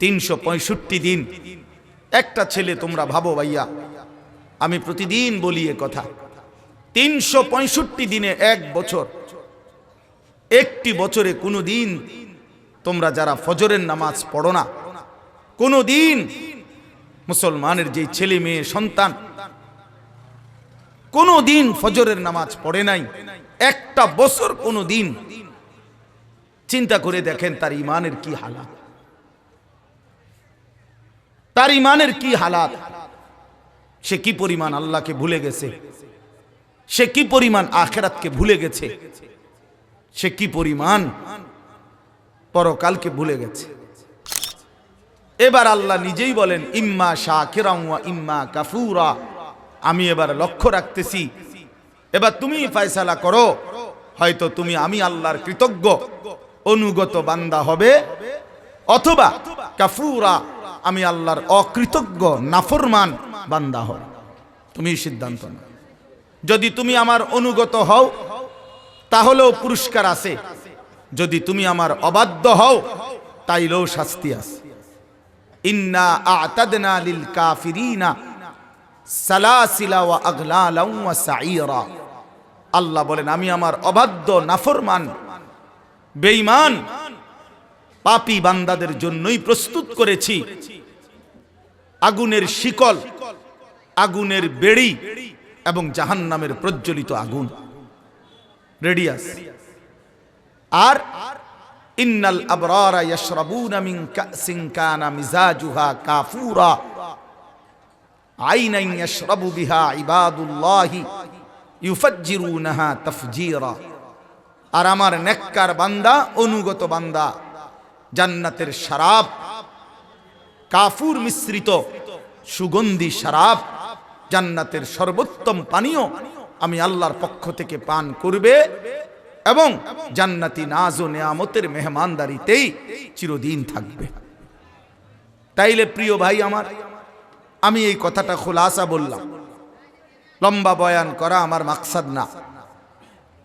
তিনশো পঁয়ষট্টি দিন। একটা ছেলে তোমরা ভাবো ভাইয়া, আমি প্রতিদিন বলি এ কথা। তিনশো পঁয়ষট্টি দিনে এক বছর। একটি বছরে কোনো দিন তোমরা যারা ফজরের নামাজ পড়ো না কোনো দিন মুসলমানের যে ছেলে মেয়ে সন্তান কোনো দিন ফজরের নামাজ পড়ে নাই। একটা বছর কোনো দিন চিন্তা করে দেখেন তার ইমানের কি হালাত। তার ইমানের কি হালাত? সে কি পরিমাণ আল্লাহকে ভুলে গেছে? সে কি পরিমাণ আখেরাতকে ভুলে গেছে? সে কি পরিমাণ পরকালকে ভুলে গেছে? এবার আল্লাহ নিজেই বলেন, ইম্মা শাকিরা ওয়া ইম্মা কাফুরা। আমি এবার লক্ষ্য রাখতেছি। এবার তুমি ফয়সালা করো। হয়তো তুমি, আমি আল্লাহর কৃতজ্ঞ, অনুগত বান্দা হবে। অথবা কাফুরা আমি আল্লাহর অকৃতজ্ঞ, নাফরমান বান্দা হবে তুমি সিদ্ধান্ত নাও। যদি তুমি আমার অনুগত হও, তাহলেও পুরস্কার আছে। যদি তুমি আমার অবাধ্য হও, তাইলেও শাস্তি আছে। ইন্না আতাদনা লিল কাফিরিনা সালাসিলা ওয়া আগলালাম ওয়া সাইরা আল্লাহ বলেন, আমি আমার অবাধ্য, নাফরমান, বেঈমান, পাপী বান্দাদের জন্যই প্রস্তুত করেছি। আগুনের শিকল, আগুনের বেড়ি এবং জাহান্নামের প্রজ্বলিত আগুন। রেডিয়াস আর ইন্নাল আবরারা ইয়াশরাবুনা মিন কাসিন কানা মিজাজুহা কাফুরা। আইনান ইয়াশরাবু বিহা ইবাদুল্লাহি ইউফাজ্জিরুনাহা তাফজীরা। আর আমার নেককার বান্দা, অনুগত বান্দা, জান্নাতের শরাব কাফুর মিশ্রিত সুগন্ধি শরাব জান্নাতের সর্বোত্তম পানীয় আমি আল্লাহর পক্ষ থেকে পান করবে এবং জান্নাতি নাজ ও নেয়ামতের মেহমানদারিতেই চিরদিন থাকবে। তাইলে প্রিয় ভাই আমার, আমি এই কথাটা খোলাসা বললাম। লম্বা বয়ান করা আমার মাকসাদ না।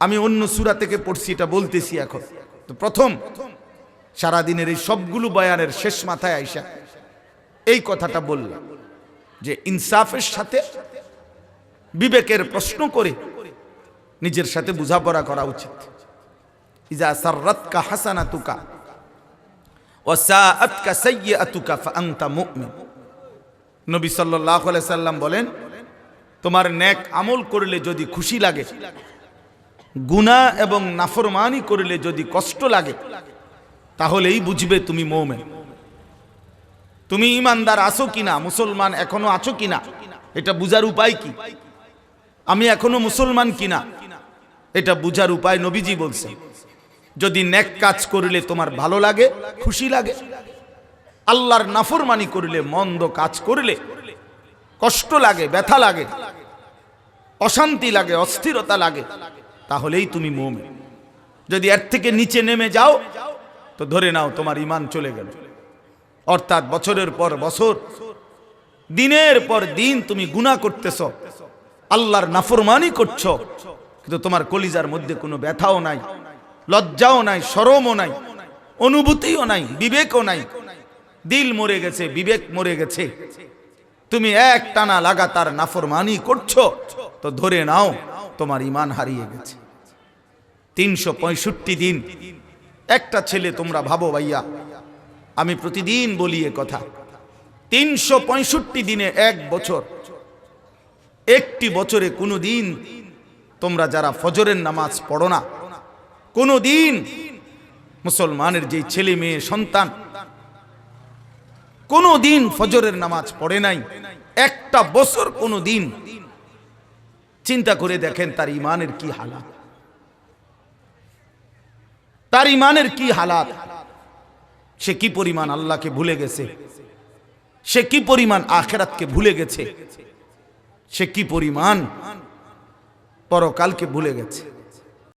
আমি অন্য সুরা থেকে পড়ছি, এটা বলতেছি এখন। তো প্রথম, সারাদিনের এই সবগুলো বয়ানের শেষ মাথায় আইসা এই কথাটা বললাম যে ইনসাফের সাথে বিবেকের প্রশ্ন করে নিজের সাথে বোঝাপড়া করা উচিত। ইজা সাররাতকা হাসানাতুকা ওয়া সাআতকা সাইয়্যাতুকা ফাআনতা মুমিন। নবী সাল্লাল্লাহু আলাইহি সাল্লাম বলেন, তোমার নেক আমল করলে যদি খুশি লাগে, গুনাহ এবং নাফরমানি করলে যদি কষ্ট লাগে, তাহলেই বুঝবে তুমি মোমেন। তুমি ইমানদার আছো কিনা? মুসলমান এখনও আছো কিনা? এটা বুঝার উপায় কি? আমি এখনও মুসলমান কিনা? এটা বুঝার উপায় নবীজি বলছে যদি নেক কাজ করলে তোমার ভালো লাগে, খুশি লাগে। আল্লাহর নাফরমানি করলে, মন্দ কাজ করলে, কষ্ট লাগে, ব্যথা লাগে, অশান্তি লাগে, অস্থিরতা লাগে, তাহলেই তুমি মোমে যদি এর থেকে নিচে নেমে যাও, তো ধরে নাও তোমার ইমান চলে গেল। অর্থাৎ বছরের পর বছর, দিনের পর দিন তুমি গুণা করতেছ, আল্লাহর নাফরমানি করছ, কিন্তু তোমার কলিজার মধ্যে কোনো ব্যথাও নাই, লজ্জাও নাই, সরমও নাই, অনুভূতিও নাই, বিবেকও নাই। দিল মরে গেছে, বিবেক মরে গেছে। তুমি এক টানা লাগাতার নাফরমানি করছ, তো ধরে নাও, তোমার ইমান হারিয়ে গেছে। তিনশো পঁয়ষট্টি দিন, একটা ছেলে তোমরা ভাবো ভাইয়া আমি প্রতিদিন বলি এ কথা। তিনশো পঁয়ষট্টি দিনে এক বছর। একটি বছরে কোনো দিন তোমরা যারা ফজরের নামাজ পড়ো না কোনো দিন মুসলমানের যে ছেলে মেয়ে, সন্তান কোনো দিন ফজরের নামাজ পড়ে নাই। একটা বছর কোনো দিন চিন্তা করে দেখেন তার ইমানের কি হালাত। তার ইমানের কি হালাত? সে কি পরিমাণ আল্লাহকে ভুলে গেছে? সে কি পরিমাণ আখেরাতকে ভুলে গেছে? সে কি পরিমাণ পরকালকে ভুলে গেছে?